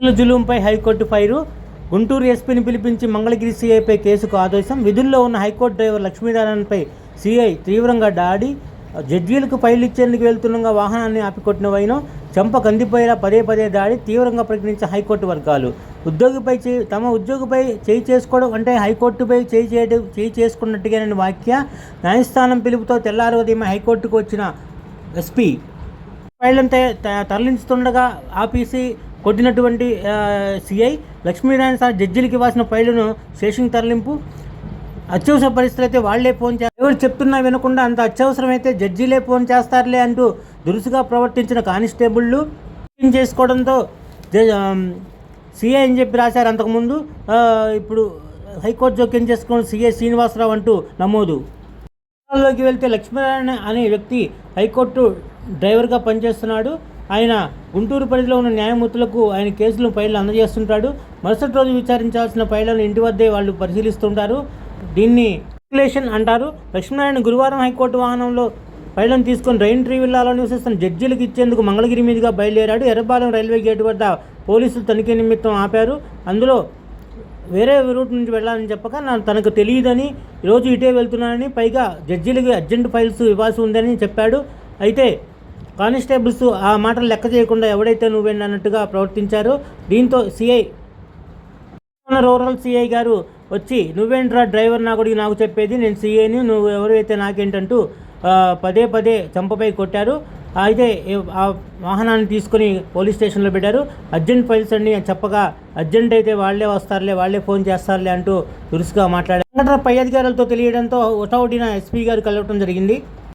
పోలీసుల జులుంపై high court fire. Guntur ఎస్పీని పిలిపించి మంగళగిరి సీఐపై కేసుకు ఆదేశం. విధుల్లో ఉన్న హైకోర్టు డ్రైవర్ లక్ష్మీనారాయణపై సీఐ తీవ్రంగా దాడి. జడ్జీలకు ఫైల్ ఇచ్చేందుకు వెళ్తుండగా వాహనాన్ని ఆపికొట్టిన వైన. చెంప కందిపోయేలా పదే పదే దాడి తీవ్రంగా ప్రకటించిన హైకోర్టు వర్గాలు. ఉద్యోగిపై చేయి తమ ఉద్యోగిపై చేయి చేసుకోవడం అంటే హైకోర్టుపై చేయి చేయడం చేయి చేసుకున్నట్టుగానే వాక్య. న్యాయస్థానం పిలుపుతో తెల్లారి ఉదయం హైకోర్టుకు వచ్చిన ఎస్పీ. ఫైళ్ళను తరలించుతుండగా ఆపీసీ కొట్టినటువంటి సిఐ లక్ష్మీనారాయణ సార్ జడ్జిలకి ఇవ్వాల్సిన ఫైళ్ళను శేషింగ్ తరలింపు. అత్యవసర పరిస్థితులు అయితే వాళ్ళే ఫోన్ చేస్తారు ఎవరు చెప్తున్నా వినకుండా అంత అత్యవసరమైతే జడ్జీలే ఫోన్ చేస్తారులే అంటూ దురుసుగా ప్రవర్తించిన కానిస్టేబుళ్ళు చేసుకోవడంతో సిఐ అని చెప్పి రాశారు అంతకుముందు? ఇప్పుడు హైకోర్టు జోక్యం చేసుకుని సిఐ శ్రీనివాసరావు అంటూ నమోదు. లోకి వెళ్తే లక్ష్మీనారాయణ అనే వ్యక్తి హైకోర్టు డ్రైవర్గా పనిచేస్తున్నాడు. ఆయన గుంటూరు పరిధిలో ఉన్న న్యాయమూర్తులకు ఆయన కేసులు ఫైళ్ళు అందజేస్తుంటాడు. మరుసటి రోజు విచారించాల్సిన ఫైళ్ళను ఇంటి వద్దే వాళ్ళు పరిశీలిస్తుంటారు. దీన్ని రెగ్యులేషన్ అంటారు. లక్ష్మీనారాయణ గురువారం హైకోర్టు వాహనంలో ఫైళ్ళను తీసుకొని రైన్ ట్రీవిల్లాలో నివసిస్తున్న జడ్జీలకు ఇచ్చేందుకు మంగళగిరి మీదుగా బయలుదేరాడు. ఎర్రబాలెం రైల్వే గేటు వద్ద పోలీసులు తనిఖీ నిమిత్తం ఆపారు. అందులో వేరే రూట్ నుంచి వెళ్ళాలని చెప్పక నా తనకు తెలియదని ఈరోజు ఇటే వెళ్తున్నానని పైగా జడ్జీలకి అర్జెంట్ ఫైల్స్ ఇవ్వాల్సి ఉందని చెప్పాడు. అయితే కానిస్టేబుల్స్ ఆ మాటలు లెక్క చేయకుండా ఎవడైతే నువ్వేండి అన్నట్టుగా ప్రవర్తించారో దీంతో సిఐ రూరల్ సిఐ గారు వచ్చి నువ్వేంట్రా డ్రైవర్ నా కూడా నాకు చెప్పేది? నేను సిఐని నువ్వు ఎవరైతే నాకేంటంటూ పదే పదే చంపపై కొట్టారు. అయితే ఆ వాహనాన్ని తీసుకొని పోలీస్ స్టేషన్లో పెట్టారు. అర్జెంట్ ఫైల్స్ అన్ని చెప్పగా అర్జెంట్ అయితే వాళ్ళే వస్తారులే వాళ్ళే ఫోన్ చేస్తారులే అంటూ దురుసుగా మాట్లాడారు. సంఘటన పై అధికారులతో తెలియడంతో ఒటౌటిన ఎస్పీ గారు కలవటం జరిగింది.